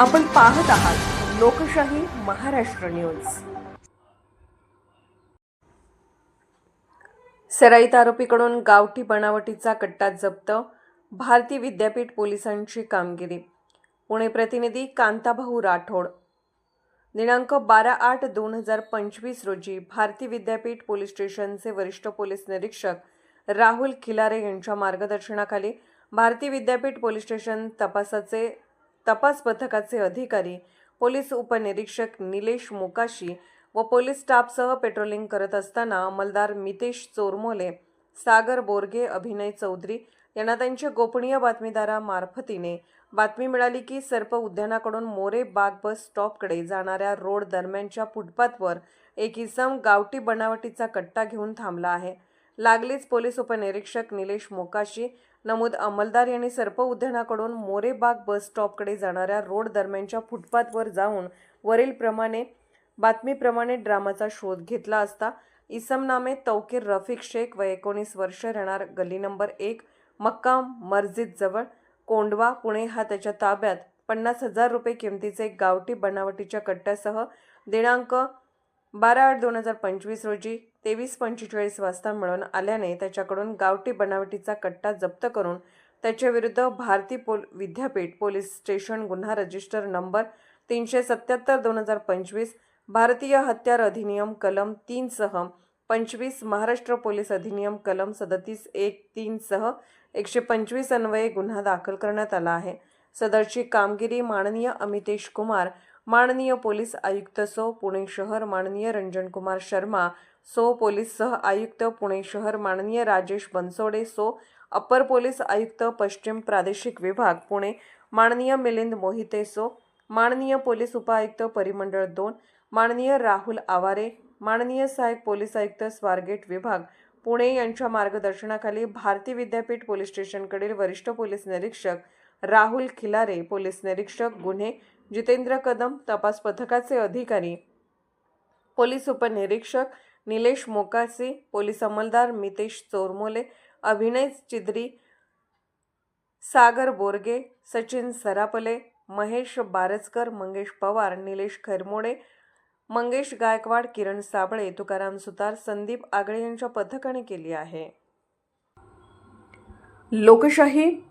आपण पाहत आहात लोकशाही महाराष्ट्र न्यूज. सराईत आरोपीकडून गावठी बनावटीचा कट्टा जप्त भारती विद्यापीठ पोलिसांची कामगिरी. पुणे प्रतिनिधी कांताभाऊ राठोड. दिनांक बारा आठ दोन हजार पंचवीस रोजी भारती विद्यापीठ पोलीस स्टेशनचे वरिष्ठ पोलीस निरीक्षक राहुल खिलारे यांच्या मार्गदर्शनाखाली भारती विद्यापीठ पोलीस स्टेशन तपासाचे तपास पथकाचे अधिकारी पोलीस उपनिरीक्षक निलेश मोकाशी व पोलीस स्टाफसह पेट्रोलिंग करत असताना अंमलदार मितेश चोरमोले सागर बोरगे अभिनय चौधरी यांना त्यांच्या गोपनीय बातमीदारामार्फतीने बातमी मिळाली की सर्प उद्यानाकडून मोरे बाग बस स्टॉपकडे जाणाऱ्या रोड दरम्यानच्या फुटपाथवर एक इसम गावठी बनावटीचा कट्टा घेऊन थांबला आहे. लागलीच पोलीस उपनिरीक्षक निलेश मोकाशी नमूद अंमलदार यांनी सर्प उद्यानाकडून मोरेबाग बस स्टॉपकडे जाणाऱ्या रोड दरम्यानच्या फुटपाथवर जाऊन वरीलप्रमाणे बातमीप्रमाणे ड्रामाचा शोध घेतला असता इसम नामे तौकीर रफिक शेख व एकोणीस वर्ष राहणार गल्ली नंबर एक मक्काम मस्जिदजवळ कोंडवा पुणे हा त्याच्या ताब्यात पन्नास हजार रुपये किमतीचे गावठी बनावटीच्या कट्ट्यासह दिनांक बारा आठ दोन हजार पंचवीस रोजी तेवीस पंचेचाळीस वाजता मिळून आल्याने त्याच्याकडून गावठी बनावटीचा कट्टा जप्त करून त्याच्याविरुद्ध भारती पोल विद्यापीठ पोलीस स्टेशन गुन्हा रजिस्टर नंबर तीनशे सत्याहत्तर दोन हजार पंचवीस भारतीय हत्यार अधिनियम कलम तीनसह पंचवीस महाराष्ट्र पोलीस अधिनियम कलम सदतीस एक तीनसह एकशे पंचवीस अन्वये गुन्हा दाखल करण्यात आला आहे. सदरची कामगिरी माननीय अमितेश कुमार माननीय पोलीस आयुक्त सो पुणे शहर माननीय रंजनकुमार शर्मा सो पोलीस सह आयुक्त पुणे शहर माननीय राजेश बनसोडे सो अप्पर पोलीस आयुक्त पश्चिम प्रादेशिक विभाग पुणे माननीय मिलिंद मोहिते सो माननीय पोलीस उपायुक्त परिमंडळ दोन माननीय राहुल आवारे माननीय सहाय्यक पोलीस आयुक्त स्वारगेट विभाग पुणे यांच्या मार्गदर्शनाखाली भारती विद्यापीठ पोलीस स्टेशनकडील वरिष्ठ पोलीस निरीक्षक राहुल खिलारे पोलीस निरीक्षक गुन्हे जितेंद्र कदम तपास पथकाचे अधिकारी पोलीस उपनिरीक्षक निलेश मोकासी पोलीस अंमलदार मितेश चोरमोले अभिनय चिद्री सागर बोरगे सचिन सरापले महेश बारजकर मंगेश पवार निलेश खैरमोडे मंगेश गायकवाड किरण साबळे तुकाराम सुतार संदीप आगळे यांच्या पथकाने केली आहे. लोकशाही